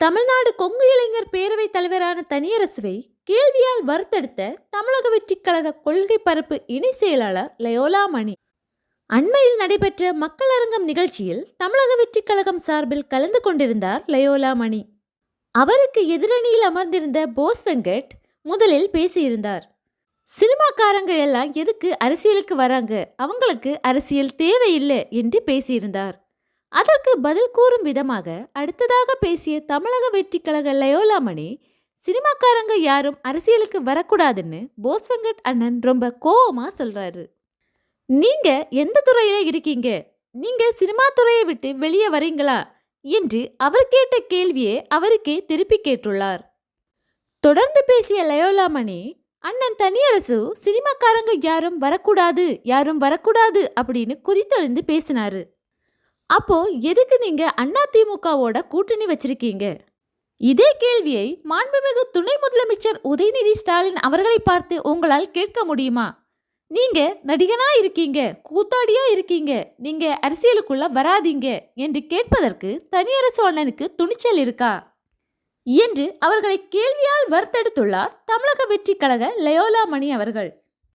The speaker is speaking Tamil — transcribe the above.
தமிழ்நாடு கொங்கு இளைஞர் பேரவைத் தலைவரான தனியரசுவை கேள்வியால் வறுத்தெடுத்த தமிழக வெற்றிக் கழக கொள்கை பரப்பு இணை செயலாளர் லயோலா மணி. அண்மையில் நடைபெற்ற மக்கள் அரங்கம் நிகழ்ச்சியில் தமிழக வெற்றிக் கழகம் சார்பில் கலந்து கொண்டிருந்தார் லயோலா மணி. அவருக்கு எதிரணியில் அமர்ந்திருந்த போஸ் வெங்கட் முதலில் பேசியிருந்தார். சினிமாக்காரங்க எல்லாம் எதுக்கு அரசியலுக்கு வராங்க? அவங்களுக்கு அரசியல் தேவையில்லை என்று பேசியிருந்தார். அதற்கு பதில் கூறும் விதமாக அடுத்ததாக பேசிய தமிழக வெற்றிக்கழக லயோலா மணி சினிமாக்காரங்க யாரும் அரசியலுக்கு வரக்கூடாதுன்னு போஸ் வெங்கட் அண்ணன் ரொம்ப கோவமா சொல்றாரு. நீங்க எந்த துறையில இருக்கீங்க? நீங்க சினிமா துறையை விட்டு வெளியே வரீங்களா? என்று அவர் கேட்ட கேள்வியை அவருக்கே திருப்பி கேட்டுள்ளார். தொடர்ந்து பேசிய லயோலா மணி அண்ணன் தனியரசு சினிமாக்காரங்க யாரும் வரக்கூடாது யாரும் வரக்கூடாது அப்படின்னு குதித்தெழுந்து பேசினாரு. அப்போ எதுக்கு நீங்க அண்ணா திமுகவோட கூட்டணி வச்சிருக்கீங்க? இதே கேள்வியை மாண்புமிகு துணை முதலமைச்சர் உதயநிதி ஸ்டாலின் அவர்களை பார்த்து உங்களால் கேட்க முடியுமா? நீங்க நடிகனா இருக்கீங்க கூத்தாடியா இருக்கீங்க நீங்க அரசியலுக்குள்ள வராதீங்க என்று கேட்பதற்கு தனியரசு அண்ணனுக்கு துணிச்சல் இருக்கா? என்று அவர்களை கேள்வியால் வறுத்தெடுத்துள்ளார் தமிழக வெற்றி கழக லயோலா மணி அவர்கள்.